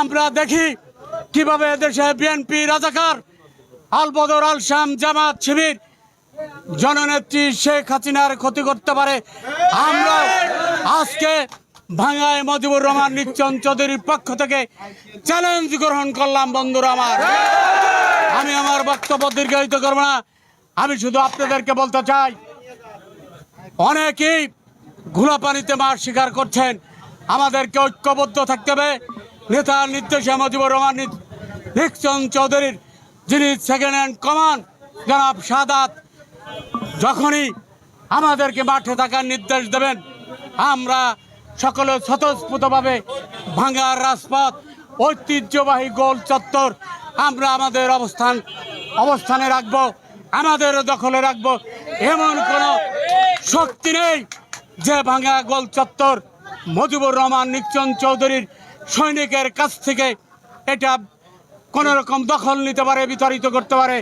আমরা দেখি কীভাবে দেশে বিএনপি রাজাকার আল বদর আল শাম জামাত শিবির জননেত্রী শেখ হাসিনার ক্ষতি করতে পারে। আমরা আজকে ভাঙ্গায় মজিবুর রহমান নিচ্চন চৌধুরীর পক্ষ থেকে চ্যালেঞ্জ গ্রহণ করলাম, বন্ধুরা আমার। আমি আমার বক্তব্য দীর্ঘায়িত করব না। আমি শুধু আপনাদেরকে বলতে চাই, অনেকেই ঘোলা পানিতে মার স্বীকার করছেন। আমাদেরকে ঐক্যবদ্ধ থাকতে হবে। নেতার নির্দেশে মুজিবুর রহমান নিক্সন চৌধুরীর, যিনি সেকেন্ড হ্যান্ড কমান জনাব সাদাত। যখনই আমাদেরকে মাঠে থাকার নির্দেশ দেবেন, আমরা সকলে স্বতঃস্ফূর্তভাবে ভাঙ্গার রাজপথ, ঐতিহ্যবাহী গোল চত্বর, আমরা আমাদের অবস্থান, অবস্থানে রাখব, আমাদের দখলে রাখব। এমন কোনো শক্তি নেই যে ভাঙ্গা গোল চত্বর মজিবুর রহমান নিকচন চৌধুরীর সৈনিকের কাছ থেকে এটা কোনোরকম দখল নিতে পারে বিতাড়িত করতে পারে।